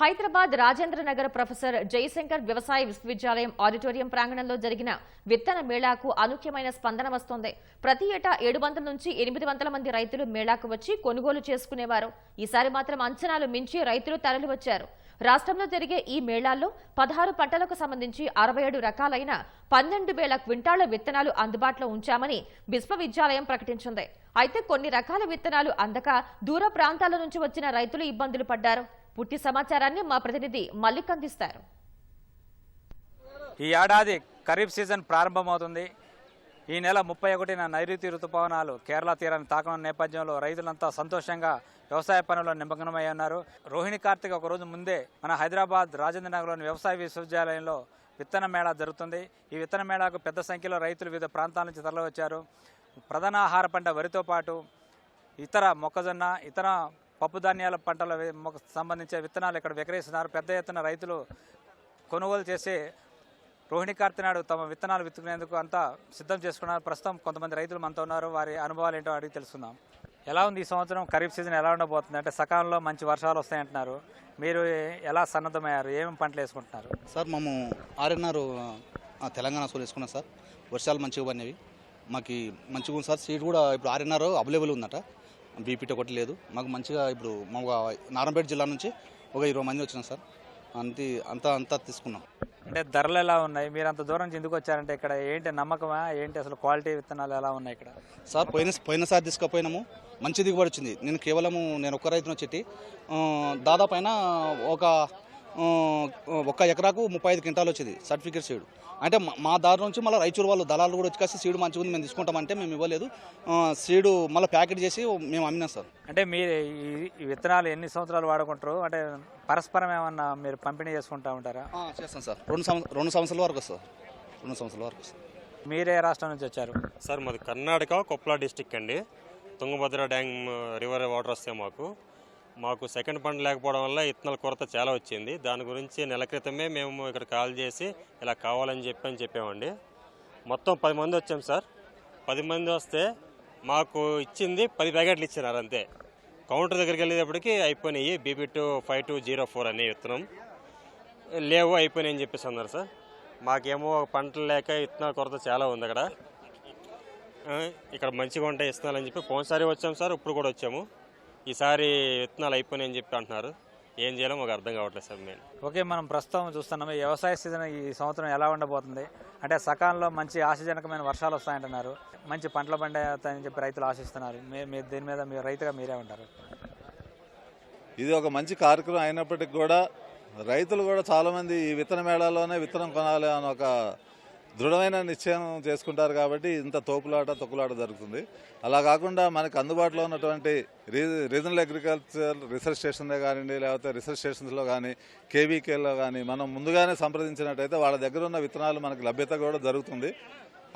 Hyderabad Rajendra Nagar professor Jayashankar వ్యవసాయ విశ్వవిద్యాలయం auditorium ప్రాంగణంలో జరిగిన విత్తన మేళాకు అనూహ్యమైన స్పందన వస్తోంది. ప్రతి ఏటా ఏడు వందల నుంచి ఎనిమిది వందల మంది రైతులు మేళాకు వచ్చి కొనుగోలు చేసుకునేవారు. ఈసారి మాత్రం అంచనాలు మించి రైతులు తరలివచ్చారు రాష్ట్రంలో జరిగే ఈ మేళాల్లో పదహారు పంటలకు సంబంధించి అరవై ఏడు రకాలైన పన్నెండు వేల క్వింటాళ్ళ విత్తనాలు అందుబాటులో ఉంచామని విశ్వవిద్యాలయం ప్రకటించింది. అయితే కొన్ని రకాల విత్తనాలు అందక దూర ప్రాంతాల నుంచి వచ్చిన రైతులు ఇబ్బందులు పడ్డారు. పూర్తి సమాచారాన్ని మా ప్రతినిధి మల్లిక్ అందిస్తారు. ఈ ఏడాది ఖరీఫ్ సీజన్ ప్రారంభమవుతుంది. ఈ నెల ముప్పై ఒకటిన నైరుతి రుతుపవనాలు కేరళ తీరాన్ని తాకడం నేపథ్యంలో రైతులంతా సంతోషంగా వ్యవసాయ పనుల్లో నిమగ్నమై ఉన్నారు. రోహిణి కార్తిక్ ఒక రోజు ముందే మన హైదరాబాద్ రాజేంద్ర నగర్లోని వ్యవసాయ విశ్వవిద్యాలయంలో విత్తన మేళా జరుగుతుంది. ఈ విత్తన మేళాకు పెద్ద సంఖ్యలో రైతులు వివిధ ప్రాంతాల నుంచి తరలివచ్చారు. ప్రధాన ఆహార పంట వరితో పాటు ఇతర మొక్కజొన్న ఇతర పప్పుధాన్యాల పంటల సంబంధించిన విత్తనాలు ఇక్కడ విక్రయిస్తున్నారు. పెద్ద ఎత్తున రైతులు కొనుగోలు చేసి రోహిణి కార్తినాడు తమ విత్తనాలు విత్తుకునేందుకు అంతా సిద్ధం చేసుకున్నారు. ప్రస్తుతం కొంతమంది రైతులు మనతో ఉన్నారు. వారి అనుభవాలు ఏంటో అడిగి తెలుసుకుందాం. ఎలా ఉంది ఈ సంవత్సరం? ఖరీఫ్ సీజన్ ఎలా ఉండబోతుంది? అంటే సకాలంలో మంచి వర్షాలు వస్తాయంటున్నారు. మీరు ఎలా సన్నద్ధమయ్యారు? ఏమేమి పంటలు వేసుకుంటున్నారు? సార్ మేము ఆర్ఎన్ఆర్ తెలంగాణ సోలు వేసుకున్నాం సార్. వర్షాలు మంచిగా పడినవి. మాకు మంచిగా ఉంది సార్. సీట్ కూడా ఇప్పుడు ఆర్ఎన్ఆర్ అవైలబుల్ ఉందట. బీపీటీ ఒకటి లేదు మాకు మంచిగా ఇప్పుడు మా నారాయణపేట జిల్లా నుంచి ఒక ఇరవై మంది వచ్చినాం సార్. అంతే అంతా అంతా తీసుకున్నాం. అంటే ధరలు ఎలా ఉన్నాయి? మీరు అంత దూరం నుంచి ఎందుకు వచ్చారంటే ఇక్కడ ఏంటి నమ్మకమా? ఏంటి అసలు క్వాలిటీ విత్తనాలు ఎలా ఉన్నాయి ఇక్కడ? సార్ పోయిన పోయినసారి తీసుకుపోయినాము. మంచి దిగుబడి వచ్చింది. నేను కేవలము నేను ఒక్క రైతును వచ్చి దాదాపు అయినా ఒక ఒక్క ఎకరాకు ముప్పై ఐదు క్వింటాలు వచ్చింది సర్టిఫికేట్ సీడ్. అంటే మా- దారి నుంచి మళ్ళీ రైచూరు వాళ్ళు దళాలు కూడా వచ్చి కాసి సీడ్ మంచిగా ఉంది మేము తీసుకుంటామంటే మేము ఇవ్వలేదు. ఆ, సీడు మళ్ళీ ప్యాకెట్ చేసి మేము అమ్మినాం సార్. అంటే మీరు ఈ- విత్తనాలు ఎన్ని సంవత్సరాలు వాడుకుంటారు? అంటే పరస్పరం ఏమన్నా మీరు పంపిణీ చేసుకుంటా ఉంటారా? ఆ, చేస్తాం సార్. రెండు సంవత్సరం రెండు సంవత్సరాల వరకు వస్తుంది రెండు సంవత్సరాల వరకు వస్తుంది. మీరే రాష్ట్రం నుంచి వచ్చారు? సార్ మాది కర్ణాటక కొప్పల డిస్టిక్ అండి. తుంగభద్ర డ్యామ్ రివర్ వాటర్ వస్తాయి మాకు. మాకు సెకండ్ పంట లేకపోవడం వల్ల ఇత్తనాల కొరత చాలా వచ్చింది. దాని గురించి నెల క్రితమే మేము ఇక్కడ కాల్ చేసి ఇలా కావాలని చెప్పి అని చెప్పామండి. మొత్తం పది మంది వచ్చాం సార్. పది మంది వస్తే మాకు ఇచ్చింది పది ప్యాకెట్లు ఇచ్చినారు అంతే. కౌంటర్ దగ్గరికి వెళ్ళేటప్పటికి అయిపోయినాయి BB two five two zero four అనే విత్తనం. లేవు అయిపోయినాయి అని చెప్పేసి అన్నారు సార్. మాకేమో పంటలు లేక విత్తనాల కొరత చాలా ఉంది అక్కడ. ఇక్కడ మంచిగా ఉంటాయి విత్తనాలు అని చెప్పి పోయినసారి వచ్చాము సార్. ఇప్పుడు కూడా వచ్చాము. ఈసారి విత్తనాలు అయిపోయినాయి అని చెప్పి అంటున్నారు. ఏం చేయాలో మాకు అర్థం కావట్లేదు సార్ మేము ఓకే మనం ప్రస్తుతం చూస్తున్నాము ఈ వ్యవసాయ సీజన్ ఈ సంవత్సరం ఎలా ఉండబోతుంది? అంటే సకాలంలో మంచి ఆశాజనకమైన వర్షాలు వస్తాయంటున్నారు. మంచి పంటలు పండుతాయని చెప్పి రైతులు ఆశిస్తున్నారు. మీ మీ దీని మీద మీరు రైతుగా మీరే ఉంటారు? ఇది ఒక మంచి కార్యక్రమం అయినప్పటికీ కూడా రైతులు కూడా చాలామంది ఈ విత్తన మేళాలోనే విత్తనం కొనాలి అని ఒక దృఢమైన నిశ్చయం చేసుకుంటారు కాబట్టి ఇంత తోపులాట తొక్కులాట జరుగుతుంది. అలా కాకుండా మనకు అందుబాటులో ఉన్నటువంటి రీ రీజనల్ అగ్రికల్చర్ రీసెర్చ్ స్టేషన్లో కానివ్వండి లేకపోతే రీసెర్చ్ స్టేషన్స్లో కానీ కేవీకేలో కానీ మనం ముందుగానే సంప్రదించినట్టయితే వాళ్ళ దగ్గర ఉన్న విత్తనాలు మనకు లభ్యత కూడా జరుగుతుంది.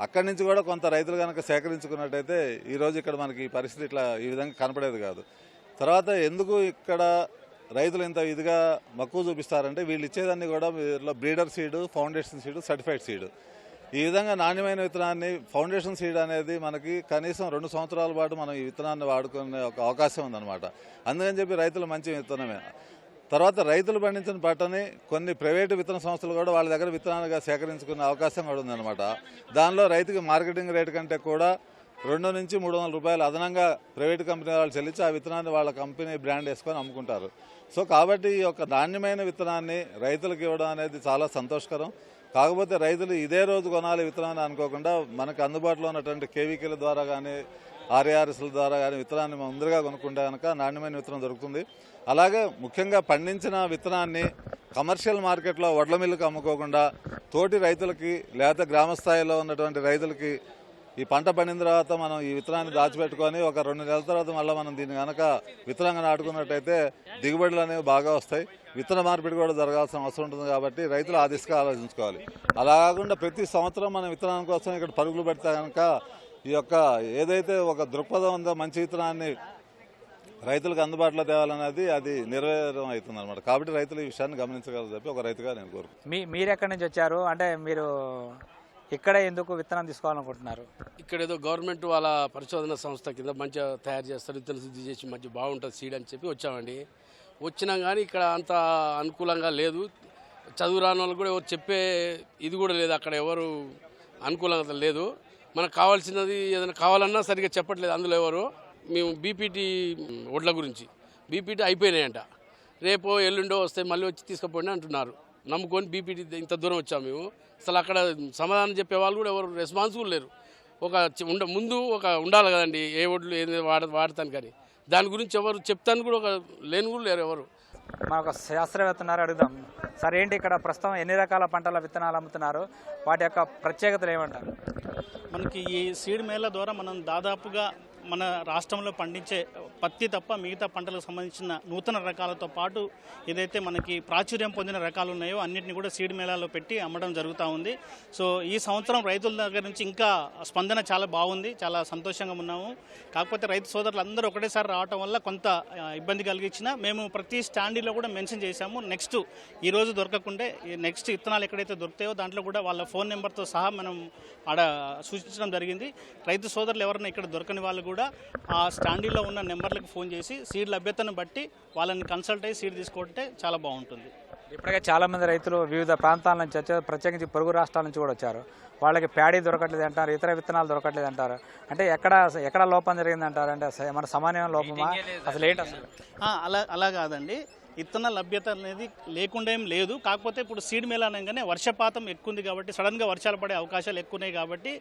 అక్కడి నుంచి కూడా కొంత రైతులు కనుక సేకరించుకున్నట్టయితే ఈరోజు ఇక్కడ మనకి ఈ పరిస్థితి ఇట్లా ఈ విధంగా కనపడేది కాదు. తర్వాత ఎందుకు ఇక్కడ రైతులు ఇంత ఇదిగా మక్కువ చూపిస్తారంటే వీళ్ళు ఇచ్చేదాన్ని కూడా వీళ్ళ breeder seed foundation seed certified seed. ఈ విధంగా నాణ్యమైన విత్తనాన్ని ఫౌండేషన్ సీడ్ అనేది మనకి కనీసం రెండు సంవత్సరాల పాటు మనం ఈ విత్తనాన్ని వాడుకునే ఒక అవకాశం ఉందన్నమాట. అందుకని చెప్పి రైతులు మంచి విత్తనమే. తర్వాత రైతులు పండించిన పంటని కొన్ని ప్రైవేటు విత్తన సంస్థలు కూడా వాళ్ళ దగ్గర విత్తనాలుగా సేకరించుకునే అవకాశం కూడా ఉందన్నమాట. దానిలో రైతుకి మార్కెటింగ్ రేటు కంటే కూడా రెండు నుంచి మూడు వందల రూపాయలు అదనంగా ప్రైవేట్ కంపెనీ వాళ్ళు చెల్లించి ఆ విత్తనాన్ని వాళ్ళ కంపెనీ బ్రాండ్ వేసుకొని అమ్ముకుంటారు. సో కాబట్టి ఈ యొక్క నాణ్యమైన విత్తనాన్ని రైతులకు ఇవ్వడం అనేది చాలా సంతోషకరం. కాకపోతే రైతులు ఇదే రోజు కొనాలి విత్తనాన్ని అనుకోకుండా మనకు అందుబాటులో ఉన్నటువంటి కేవీకేల ద్వారా కానీ ఆర్ఏఆర్ఎస్ల ద్వారా కానీ విత్తనాన్ని ముందుగా కొనుక్కుంటే కనుక నాణ్యమైన విత్తనం దొరుకుతుంది. అలాగే ముఖ్యంగా పండించిన విత్తనాన్ని కమర్షియల్ మార్కెట్లో వడ్ల మిల్లుకు అమ్ముకోకుండా తోటి రైతులకి లేదా గ్రామ స్థాయిలో ఉన్నటువంటి రైతులకి ఈ పంట పండిన తర్వాత మనం ఈ విత్తనాన్ని దాచిపెట్టుకొని ఒక రెండు నెలల తర్వాత మళ్ళీ మనం దీన్ని కనుక విత్తనంగా నాటుకున్నట్టయితే దిగుబడులు అనేవి బాగా వస్తాయి. విత్తన మార్పిడి కూడా జరగాల్సిన అవసరం ఉంటుంది కాబట్టి రైతులు ఆ దిశగా ఆలోచించుకోవాలి. అలా కాకుండా ప్రతి సంవత్సరం మనం విత్తనాల కోసం ఇక్కడ పరుగులు పెడితే కనుక ఈ యొక్క ఏదైతే ఒక దృక్పథం ఉందో మంచి విత్తనాన్ని రైతులకు అందుబాటులో తేవాలనేది అది నెరవేరం అవుతుంది అనమాట కాబట్టి రైతులు ఈ విషయాన్ని గమనించగలరు చెప్పి ఒక రైతుగా నేను కోరుకుంటున్నాను. మీ మీరు ఎక్కడి నుంచి వచ్చారు? అంటే మీరు ఇక్కడే ఎందుకు విత్తనం తీసుకోవాలనుకుంటున్నారు? ఇక్కడ ఏదో గవర్నమెంట్ వాళ్ళ పరిశోధన సంస్థ కింద మంచిగా తయారు చేస్తారు విత్తన శుద్ధి చేసి మంచి బాగుంటుంది సీడ్ అని చెప్పి వచ్చామండి. వచ్చినా కానీ ఇక్కడ అంత అనుకూలంగా లేదు. చదువు రాని వాళ్ళు కూడా ఎవరు చెప్పే ఇది కూడా లేదు అక్కడ ఎవరు అనుకూలంగా లేదు. మనకు కావాల్సినది ఏదైనా కావాలన్నా సరిగ్గా చెప్పట్లేదు అందులో ఎవరు. మేము బీపీటీ ఒడ్ల గురించి బీపీటీ అయిపోయినాయంట. రేపో ఎల్లుండో వస్తే మళ్ళీ వచ్చి తీసుకుపోండి అంటున్నారు. నమ్ముకొని బీపీటీ ఇంత దూరం వచ్చాము మేము. అసలు అక్కడ సమాధానం చెప్పే వాళ్ళు కూడా ఎవరు రెస్పాన్సిబుల్ లేరు. ఒక ఉండ ముందు ఒక ఉండాలి కదండి ఏ ఒడ్లు ఏది వాడ వాడతాను కానీ దాని గురించి ఎవరు చెప్తాను కూడా ఒక లేని కూడా లేరు ఎవరు. మన ఒక శాస్త్రవేత్త ఉన్నారు అడుగుదాం. సార్ ఏంటి ఇక్కడ ప్రస్తుతం ఎన్ని రకాల పంటల విత్తనాలు అమ్ముతున్నారు? వాటి యొక్క ప్రత్యేకతలు ఏమంటారు? మనకి ఈ సీడ్ మేళ ద్వారా మనం దాదాపుగా మన రాష్ట్రంలో పండించే పత్తి తప్ప మిగతా పంటలకు సంబంధించిన నూతన రకాలతో పాటు ఏదైతే మనకి ప్రాచుర్యం పొందిన రకాలు ఉన్నాయో అన్నింటిని కూడా సీడ్ మేళాలో పెట్టి అమ్మడం జరుగుతూ ఉంది. సో ఈ సంవత్సరం రైతుల దగ్గర నుంచి ఇంకా స్పందన చాలా బాగుంది. చాలా సంతోషంగా ఉన్నాము. కాకపోతే రైతు సోదరులు అందరూ ఒకటేసారి రావటం వల్ల కొంత ఇబ్బంది కలిగించిన మేము ప్రతి స్టాండీలో కూడా మెన్షన్ చేశాము. నెక్స్ట్ ఈ రోజు దొరకకుండే నెక్స్ట్ ఇత్తనాలు ఎక్కడైతే దొరుకుతాయో దాంట్లో కూడా వాళ్ళ ఫోన్ నెంబర్తో సహా మనం ఆడ సూచించడం జరిగింది. రైతు సోదరులు ఎవరైనా ఇక్కడ దొరకని వాళ్ళు కూడా ఆ స్టాండీలో ఉన్న నెంబర్లకు ఫోన్ చేసి సీడ్ లభ్యతను బట్టి వాళ్ళని కన్సల్ట్ అయ్యి సీడ్ తీసుకుంటే చాలా బాగుంటుంది. ఇప్పటికే చాలా మంది రైతులు వివిధ ప్రాంతాల నుంచి వచ్చారు. ప్రత్యేకించి పొరుగు రాష్ట్రాల నుంచి కూడా వచ్చారు. వాళ్ళకి ప్యాడీ దొరకట్లేదు అంటారు ఇతర విత్తనాలు దొరకట్లేదు అంటారు. అంటే ఎక్కడ ఎక్కడ లోపం జరిగింది అంటారు అంటే మన సమన్వయం లోపమా? అసలు ఏంటి అసలు? ఆ, అలా అలా కాదండి. ఇత్తన లభ్యత అనేది లేకుండా ఏం లేదు. కాకపోతే ఇప్పుడు సీడ్ మేళ అనగానే వర్షపాతం ఎక్కువ ఉంది కాబట్టి సడన్గా వర్షాలు పడే అవకాశాలు ఎక్కువ ఉన్నాయి కాబట్టి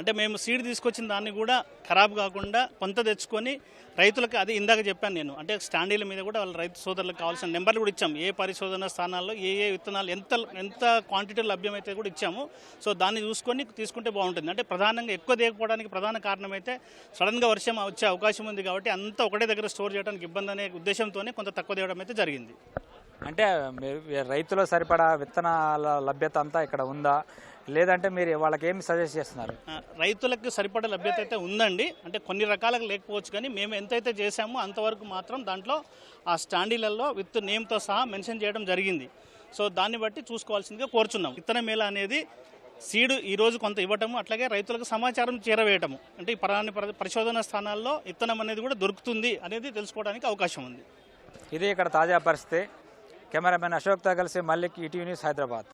అంటే మేము సీడ్ తీసుకొచ్చిన దాన్ని కూడా ఖరాబ్ కాకుండా కొంత తెచ్చుకొని రైతులకు అది ఇందాక చెప్పాను నేను. అంటే స్టాండీల మీద కూడా వాళ్ళ రైతు సోదరులకు కావాల్సిన నెంబర్లు కూడా ఇచ్చాము. ఏ పరిశోధన స్థానాల్లో ఏ ఏ విత్తనాలు ఎంత ఎంత క్వాంటిటీ లభ్యమైతే కూడా ఇచ్చాము. సో దాన్ని చూసుకొని తీసుకుంటే బాగుంటుంది. అంటే ప్రధానంగా ఎక్కువ దేకపోవడానికి ప్రధాన కారణం అయితే సడన్గా వర్షం వచ్చే అవకాశం ఉంది కాబట్టి అంతా ఒకటే దగ్గర స్టోర్ చేయడానికి ఇబ్బంది అనే ఉద్దేశంతోనే కొంత తక్కువ తేవడం అయితే జరిగింది. అంటే రైతులు సరిపడా విత్తనాల లభ్యత అంతా ఇక్కడ ఉందా? లేదంటే మీరు వాళ్ళకి ఏమి సజెస్ట్ చేస్తున్నారు? రైతులకు సరిపడే లభ్యత అయితే ఉందండి. అంటే కొన్ని రకాలకు లేకపోవచ్చు కానీ మేము ఎంతైతే చేశామో అంతవరకు మాత్రం దాంట్లో ఆ స్టాండీలలో విత్ నేమ్తో సహా మెన్షన్ చేయడం జరిగింది. సో దాన్ని బట్టి చూసుకోవాల్సిందిగా కోరుచున్నాం. విత్తన మేళ అనేది సీడ్ ఈ రోజు కొంత ఇవ్వటము అట్లాగే రైతులకు సమాచారం చేరవేయటము. అంటే ఈ పరాని పరి- పరిశోధన స్థానాల్లో విత్తనం అనేది కూడా దొరుకుతుంది అనేది తెలుసుకోవడానికి అవకాశం ఉంది. ఇది ఇక్కడ తాజా పరిస్థితి. కెమెరామెన్ అశోక్తో కలిసి మల్లిక్ ఈటీవీ న్యూస్ హైదరాబాద్.